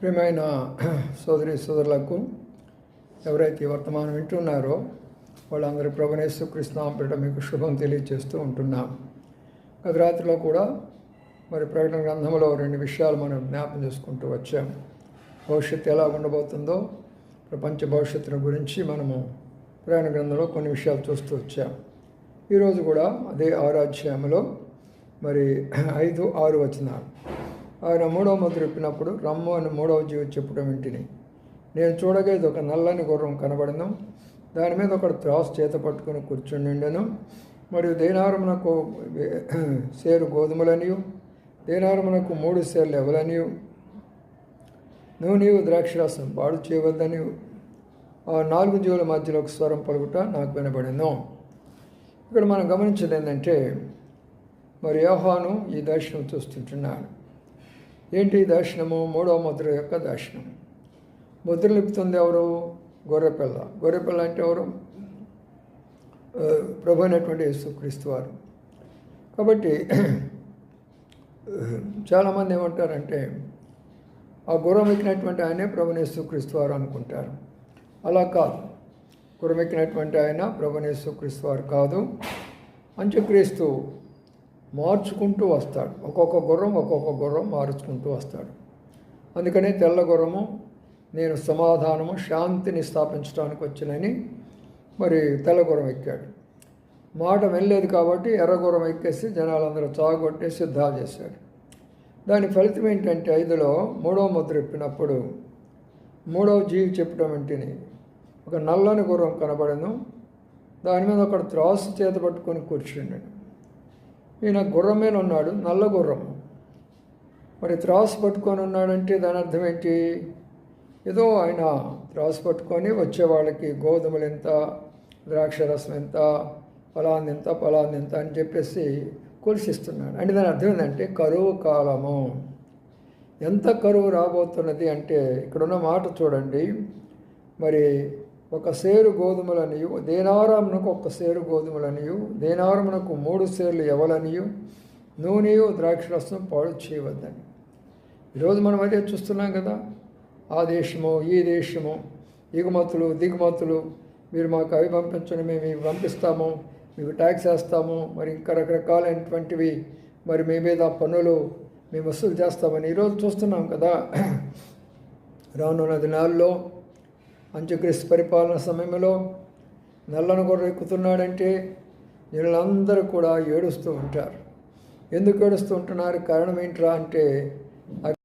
ప్రియమైన సోదరి సోదరులకు ఎవరైతే వర్తమానం వింటున్నారో వాళ్ళందరూ ప్రభునేశ్వ కృష్ణాంపేట మీకు శుభం తెలియజేస్తూ ఉంటున్నాం. గత రాత్రిలో కూడా మరి ప్రకటన గ్రంథంలో రెండు విషయాలు మనం జ్ఞాపం చేసుకుంటూ వచ్చాం. భవిష్యత్తు ఎలా ఉండబోతుందో ప్రపంచ భవిష్యత్తును గురించి మనము ప్రయాణ గ్రంథంలో కొన్ని విషయాలు చూస్తూ వచ్చాం. ఈరోజు కూడా అదే ఆరాధ్యాయంలో మరి ఐదు ఆరు వచనాలు. ఆయన మూడవ ముద్ర ఇప్పినప్పుడు రమ్ము అని మూడవ జీవి చెప్పడం వింటిని నేను చూడగా ఇది ఒక నల్లని గుర్రం కనబడను దాని మీద ఒకడు త్రాస్ చేత పట్టుకుని కూర్చుండెను మరియు దేనారమునకు సేరు గోధుమలనియు దేనారమునకు మూడు సేర్లు ఎవలనియు నువ్వు నీవు ద్రాక్షరసం పాడు చేయవద్దని ఆ నాలుగు జీవుల మధ్యలో ఒక స్వరం పలుకుట నాకు వినబడింది. ఇక్కడ మనం గమనించేది ఏంటంటే మరి యోహాను ఈ దర్శనం చూస్తుంటున్నాడు. ఏంటి దర్శనము? మూడవ ముద్ర యొక్క దర్శనం. ముద్ర లిపుతుంది ఎవరు? గొర్రెపిల్ల. గొర్రెపిల్ల అంటే ఎవరు? ప్రభు అయినటువంటి యేసుక్రీస్తు వారు. కాబట్టి చాలామంది ఏమంటారంటే ఆ గుర్రం ఎక్కినటువంటి ఆయనే ప్రభుని వారు అనుకుంటారు. అలా కాదు. గుర్రం ఎక్కినటువంటి ఆయన ప్రభుని వారు కాదు. అంత్యక్రీస్తు మార్చుకుంటూ వస్తాడు. ఒక్కొక్క గుర్రం ఒక్కొక్క గుర్రం మార్చుకుంటూ వస్తాడు. అందుకనే తెల్ల గుర్రము నేను సమాధానము శాంతిని స్థాపించడానికి వచ్చినని మరి తెల్ల గుర్రం ఎక్కాడు. మాట వెళ్ళలేదు కాబట్టి ఎర్ర గుర్రం ఎక్కేసి జనాలందరూ చాగొట్టేసి యుద్ధాలు చేశాడు. దాని ఫలితం ఏంటంటే ఐదులో మూడవ ముద్ర ఎప్పినప్పుడు మూడవ జీవి చెప్పడం వెంటనే ఒక నల్లని గుర్రం కనబడను దాని మీద ఒకడు త్రాసు చేత పట్టుకొని కూర్చుండాడు ఈయన గుర్రం మీద ఉన్నాడు నల్ల గుర్రం. మరి త్రాసు పట్టుకొని ఉన్నాడంటే దాని అర్థం ఏంటి? ఏదో ఆయన త్రాసు పట్టుకొని వచ్చే వాళ్ళకి గోధుమలు ఎంత ద్రాక్షరసం ఎంత ఫలాన్ని ఎంత ఫలాన్ని ఎంత అని చెప్పేసి కొలిసిస్తున్నాడు. అంటే దాని అర్థం ఏంటంటే కరువు కాలము. ఎంత కరువు రాబోతున్నది అంటే ఇక్కడున్న మాట చూడండి. మరి ఒక సేరు గోధుమలనియు దేనారమునకు ఒక సేరు గోధుమలనియు దేనారమునకు మూడు సేర్లు ఎవలనియు నూనెయు ద్రాక్షరసం పాడు చేయవద్దని. ఈరోజు మనం అదే చూస్తున్నాం కదా ఆ దేశము ఈ దేశము ఎగుమతులు దిగుమతులు మీరు మాకు అవి పంపించండి మేము ఇవి పంపిస్తాము మీకు ట్యాక్స్ వేస్తాము మరి ఇంకా రకరకాలైనటువంటివి మరి మీ మీద పన్నులు మేము వసూలు చేస్తామని ఈరోజు చూస్తున్నాం కదా. రానున్న దినాల్లో అంత్యక్రీస్తు పరిపాలన సమయంలో నల్లను కూడా ఎక్కుతున్నాడంటే వీళ్ళందరూ కూడా ఏడుస్తూ ఉంటారు. ఎందుకు ఏడుస్తూ ఉంటున్నారు? కారణం ఏంట్రా అంటే